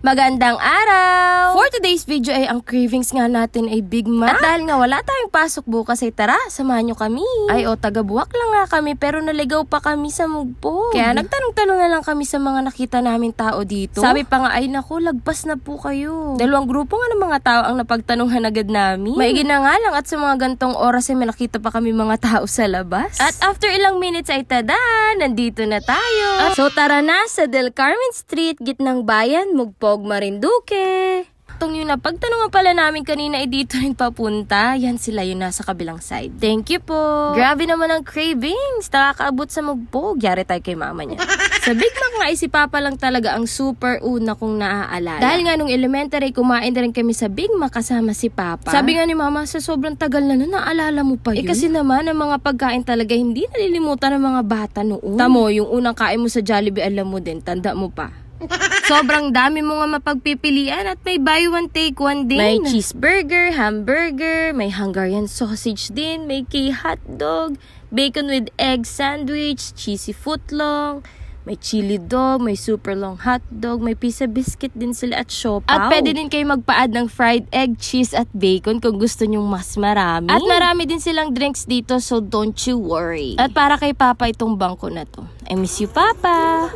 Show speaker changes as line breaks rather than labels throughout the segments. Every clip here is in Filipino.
Magandang araw! For today's video ay ang cravings nga natin ay Big Mac. At dahil nga wala tayong pasok bukas ay tara, samahan nyo kami. Ay o, taga-buwak lang nga kami pero naligaw pa kami sa Mugpog. Kaya nagtanong-tanong na lang kami sa mga nakita namin tao dito. Sabi pa nga ay naku, lagpas na po kayo. Dalawang grupo nga ng mga tao ang napagtanunghan agad namin. Maigi na nga lang at sa mga gantong oras ay may nakita pa kami mga tao sa labas. At after ilang minutes ay tada, nandito na tayo. so tara na sa Del Carmen Street, gitnang bayan, Mugpog, Marinduque. Itong yung napagtanungan pala namin kanina ay dito rin papunta. Yan sila yung nasa kabilang side. Thank you po. Grabe naman ang cravings. Nakakaabot sa mugpog. Yari tayo kay mama niya. sa Big Mac nga, si Papa lang talaga ang super una kong naaalala. Dahil nga nung elementary, kumain na rin kami sa Big Mac kasama si Papa. Sabi nga ni Mama, sa sobrang tagal na nun, naalala mo pa yun? Eh kasi naman, ang mga pagkain talaga hindi nalilimutan ng mga bata noon. Tamo, yung unang kain mo sa Jollibee, alam mo din, tanda mo pa. Sobrang dami mo nga mapagpipilian at may buy one take one din. May cheeseburger, hamburger, may Hungarian sausage din, may key hotdog, bacon with egg sandwich, cheesy footlong, may chili dog, may super long hot dog, may pizza biscuit din sila at siopaw. At pwede din kayo magpaad ng fried egg, cheese at bacon kung gusto nyong mas marami. At marami din silang drinks dito so don't you worry. At para kay Papa itong bangko na to. I miss you, Papa!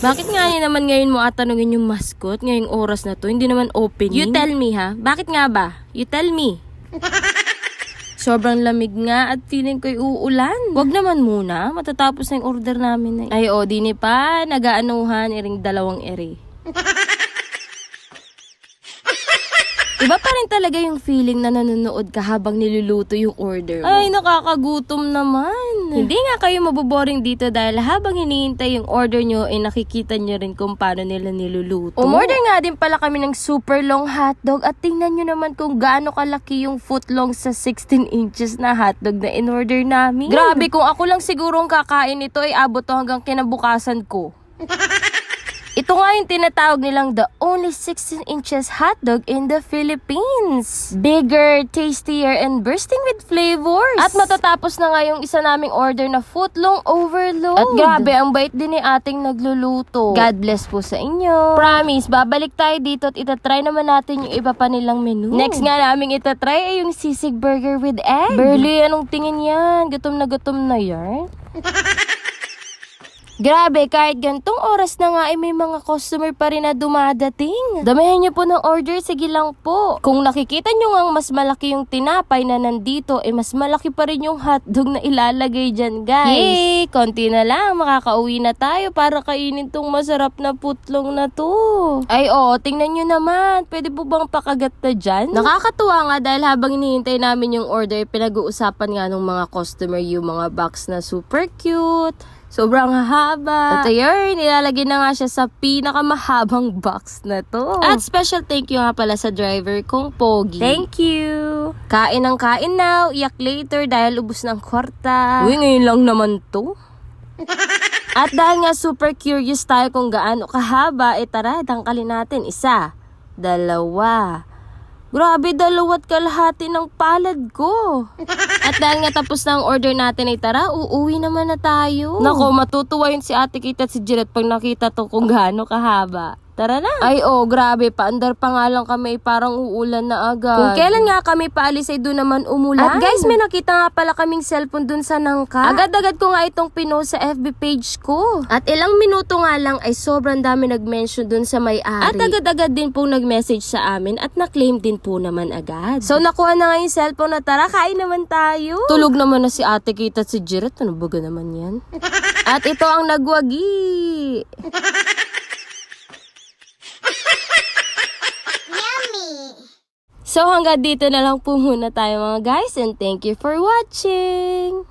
Bakit nga niya naman ngayon mo atanungin yung mascot ngayong oras na to? Hindi naman opening. You tell me ha? Bakit nga ba? You tell me. Sobrang lamig nga at feeling ko'y uulan. Wag naman muna, matatapos na yung order namin na. Ay, o, di ni pa, nagaanuhan, iring dalawang ere. Iba pa rin talaga yung feeling na nanonood ka habang niluluto yung order mo. Ay, nakakagutom naman. Hindi nga kayo maboboring dito dahil habang hinihintay yung order nyo, ay nakikita nyo rin kung paano nila niluluto. Umorder nga din pala kami ng super long hotdog at tingnan nyo naman kung gaano kalaki yung footlong sa 16 inches na hotdog na in-order namin. Grabe, kung ako lang siguro ang kakain ito ay abot to hanggang kinabukasan ko. Ito nga yung tinatawag nilang the only 16 inches hotdog in the Philippines. Bigger, tastier, and bursting with flavors. At matatapos na nga yung isa naming order na footlong overload. At grabe, ang bait din ni ating nagluluto. God bless po sa inyo. Promise, babalik tayo dito at itatry naman natin yung iba pa nilang menu. Next nga namin itatry ay yung sisig burger with egg. Burley, anong tingin yan? Gutom na gutom na yan. Grabe, kahit gantong oras na nga ay may mga customer pa rin na dumadating. Damihan niyo po ng order, sige lang po. Kung nakikita niyo nga mas malaki yung tinapay na nandito, eh mas malaki pa rin yung hotdog na ilalagay dyan, guys. Yay! Konti na lang, makakauwi na tayo para kainin tong masarap na putlong na to. Ay oo, tingnan niyo naman. Pwede po bang pakagat na dyan? Nakakatuwa nga dahil habang hinihintay namin yung order, pinag-uusapan nga ng mga customer yung mga box na super cute. Sobrang haba. At ayun, nilalagay na nga siya sa pinakamahabang box na to. At special thank you nga pala sa driver kong Pogi. Thank you. Kain ng kain now, iyak later dahil ubus ng kwarta. Uy, ngayon lang naman to. At dahil nga super curious tayo kung gaano kahaba, eh tara, tangkalin natin. Isa, dalawa, Grabe, dalawat kalahati ng palad ko. At dahil nga tapos na ang order natin ay tara, uuwi naman na tayo. Nako, matutuwa yun si ate Kit at si Jiret pag nakita to kung gaano kahaba. Tara na. Ay, oh, grabe. Paandar pa nga lang kami. Parang uulan na agad. Kung kailan nga kami paalis ay doon naman umulan. At guys, may nakita nga pala kaming cellphone doon sa nangka. Agad-agad ko nga itong pinost sa FB page ko. At ilang minuto nga lang ay sobrang dami nag-mention doon sa may-ari. At agad-agad din pong nag-message sa amin at na-claim din po naman agad. So, nakuha na nga yung cellphone na tara, kain naman tayo. Tulog naman na si ate Kit at si Jiret. Ano ba naman yan? at ito ang nagwagi. So hanggang dito na lang po muna tayo mga guys and thank you for watching!